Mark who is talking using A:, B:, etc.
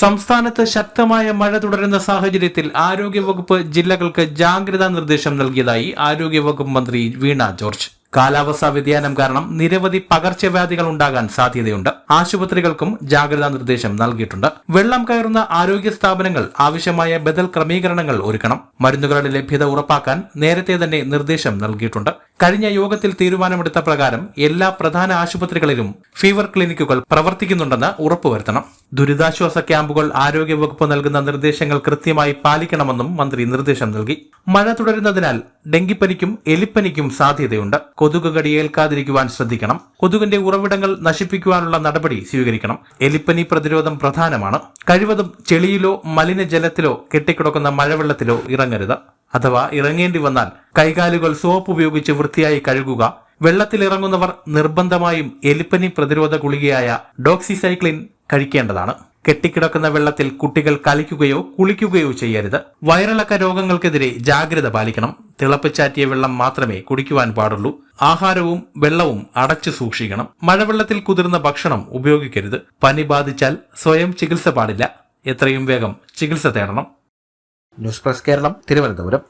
A: സംസ്ഥാനത്ത് ശക്തമായ മഴ തുടരുന്ന സാഹചര്യത്തിൽ ആരോഗ്യവകുപ്പ് ജില്ലകൾക്ക് ജാഗ്രതാ നിർദ്ദേശം നൽകിയതായി ആരോഗ്യവകുപ്പ് മന്ത്രി വീണ ജോർജ്. കാലാവസ്ഥാ വ്യതിയാനം കാരണം നിരവധി പകർച്ചവ്യാധികൾ ഉണ്ടാകാൻ സാധ്യതയുണ്ട്. ആശുപത്രികൾക്കും ജാഗ്രതാ നിർദ്ദേശം നൽകിയിട്ടുണ്ട്. വെള്ളം കയറുന്ന ആരോഗ്യ സ്ഥാപനങ്ങൾ ആവശ്യമായ ബദൽ ക്രമീകരണങ്ങൾ ഒരുക്കണം. മരുന്നുകളുടെ ലഭ്യത ഉറപ്പാക്കാൻ നേരത്തെ തന്നെ നിർദ്ദേശം നൽകിയിട്ടുണ്ട്. കഴിഞ്ഞ യോഗത്തിൽ തീരുമാനമെടുത്ത പ്രകാരം എല്ലാ പ്രധാന ആശുപത്രികളിലും ഫീവർ ക്ലിനിക്കുകൾ പ്രവർത്തിക്കുന്നുണ്ടെന്ന് ഉറപ്പുവരുത്തണം. ദുരിതാശ്വാസ ക്യാമ്പുകൾ ആരോഗ്യവകുപ്പ് നൽകുന്ന നിർദ്ദേശങ്ങൾ കൃത്യമായി പാലിക്കണമെന്നും മന്ത്രി നിർദ്ദേശം നൽകി. മഴ തുടരുന്നതിനാൽ ഡെങ്കിപ്പനിക്കും എലിപ്പനിക്കും സാധ്യതയുണ്ട്. കൊതുക് കടിയേൽക്കാതിരിക്കുവാൻ ശ്രദ്ധിക്കണം. കൊതുകിന്റെ ഉറവിടങ്ങൾ നശിപ്പിക്കുവാനുള്ള നടപടി സ്വീകരിക്കണം. എലിപ്പനി പ്രതിരോധം പ്രധാനമാണ്. കഴിവതും ചെളിയിലോ മലിനജലത്തിലോ കെട്ടിക്കിടക്കുന്ന മഴവെള്ളത്തിലോ ഇറങ്ങരുത്. അഥവാ ഇറങ്ങേണ്ടി വന്നാൽ കൈകാലുകൾ സോപ്പ് ഉപയോഗിച്ച് വൃത്തിയായി കഴുകുക. വെള്ളത്തിലിറങ്ങുന്നവർ നിർബന്ധമായും എലിപ്പനി പ്രതിരോധ ഗുളികയായ ഡോക്സിസൈക്ലിൻ കഴിക്കേണ്ടതാണ്. കെട്ടിക്കിടക്കുന്ന വെള്ളത്തിൽ കുട്ടികൾ കളിക്കുകയോ കുളിക്കുകയോ ചെയ്യരുത്. വയറിളക്ക രോഗങ്ങൾക്കെതിരെ ജാഗ്രത പാലിക്കണം. തിളപ്പിച്ചാറ്റിയ വെള്ളം മാത്രമേ കുടിക്കുവാൻ പാടുള്ളൂ. ആഹാരവും വെള്ളവും അടച്ചു സൂക്ഷിക്കണം. മഴവെള്ളത്തിൽ കുതിർന്ന ഭക്ഷണം ഉപയോഗിക്കരുത്. പനി ബാധിച്ചാൽ സ്വയം ചികിത്സ പാടില്ല. എത്രയും വേഗം ചികിത്സ തേടണം. News press Kerala Thiruvananthapuram.